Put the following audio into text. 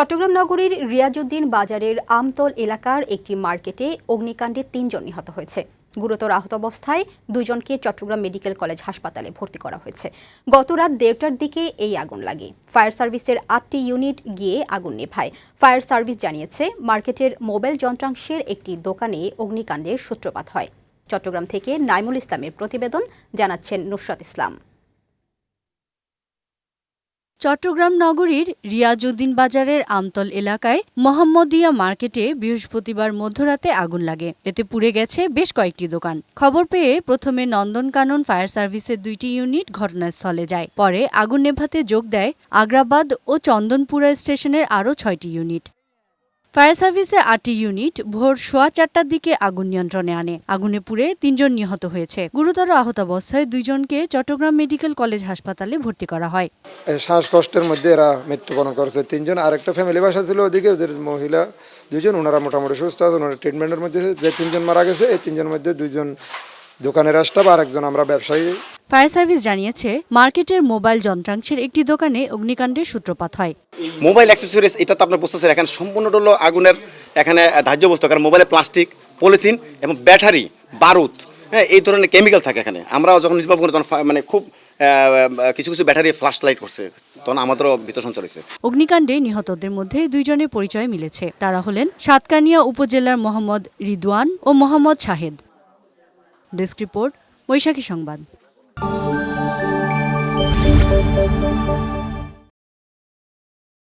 চট্টগ্রাম নগরীর রিয়াজউদ্দিন বাজারের আমতল এলাকার একটি মার্কেটে অগ্নিকাণ্ডে তিনজন নিহত হয়েছে। গুরুতর আহত অবস্থায় দুজনকে চট্টগ্রাম মেডিকেল কলেজ হাসপাতালে ভর্তি করা হয়েছে। গত রাত দেড়টার দিকে এই আগুন লাগে। ফায়ার সার্ভিসের আটটি ইউনিট গিয়ে আগুন নেভায়। ফায়ার সার্ভিস জানিয়েছে, মার্কেটের মোবাইল যন্ত্রাংশের একটি দোকানে অগ্নিকাণ্ডের সূত্রপাত হয়। চট্টগ্রাম থেকে নাইমুল ইসলামের প্রতিবেদন জানাচ্ছেন নুসরাত ইসলাম। চট্টগ্রাম নগরীর রিয়াজউদ্দিন বাজারের আমতল এলাকায় মোহাম্মদিয়া মার্কেটে বৃহস্পতিবার মধ্যরাতে আগুন লাগে। এতে পুড়ে গেছে বেশ কয়েকটি দোকান। খবর পেয়ে প্রথমে নন্দনকানন ফায়ার সার্ভিসের দুইটি ইউনিট ঘটনাস্থলে যায়। পরে আগুন নেভাতে যোগ দেয় আগ্রাবাদ ও চন্দনপুরা স্টেশনের আরও ছয়টি ইউনিট। ফায়ার সার্ভিসের আটটি ইউনিট ভোর সোয়া চারটার দিকে আগুন নিয়ন্ত্রণে আনে। আগুনে পুড়ে তিনজন নিহত হয়েছে। গুরুতর আহত অবস্থায় দুইজনকে চট্টগ্রাম মেডিকেল কলেজ হাসপাতালে ভর্তি করা হয়। শ্বাসকষ্টের মধ্যে এরা মৃত্যুবরণ করেছে তিনজন। আরেকটা ফ্যামিলি বাসা ছিল ওদিকে, ওদের মহিলা দুজন ওনারা মোটামুটি সুস্থ আছে, ওনারা ট্রিটমেন্টের মধ্যে যে তিনজন মারা গেছে, এই তিনজনের মধ্যে দুজন দোকানের স্টাফ আর একজন আমরা ব্যবসায়ী ফায়ার সার্ভিস জানিয়েছে মার্কেটের মোবাইল যন্ত্রাংশের একটি দোকানে অগ্নিকাণ্ডের সূত্রপাত হয়। মোবাইল অ্যাক্সেসরিজ এটা তো আপনার বুঝতেছেন এখানে সম্পূর্ণটা হলো আগুনের এখানে ধার্য বস্তু কারণ মোবাইলে প্লাস্টিক পলিথিন এবং ব্যাটারি বারুদ হ্যাঁ এই ধরনের কেমিক্যাল থাকে এখানে। আমরাও যখন নির্মাণ করি তখন মানে খুব কিছু কিছু ব্যাটারি ফ্লাশ লাইট করছে তখন আমাদেরও সঞ্চর হয়েছে। অগ্নিকাণ্ডে নিহতদের মধ্যে দুইজনের পরিচয় মিলেছে। তারা হলেন সাতকানিয়া উপজেলার মোহাম্মদ রিদওয়ান ও Mohammad Shahed. Desk report Baishakhi Sangbad.